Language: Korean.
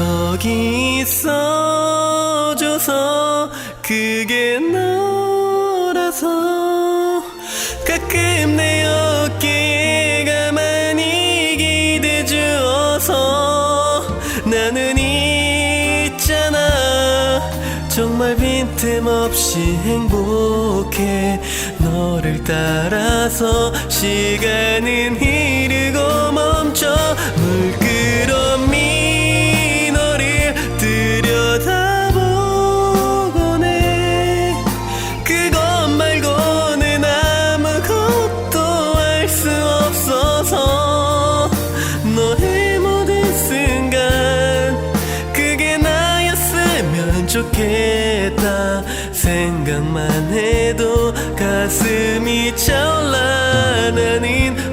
거기 있어줘서 그게 너라서 가끔 내 어깨에 가만히 기대주어서 나는 있잖아. 정말 빈틈없이 행복해. 너를 따라서 시간은 흐르 좋겠다. 생각만 해도 가슴이 차올라 나는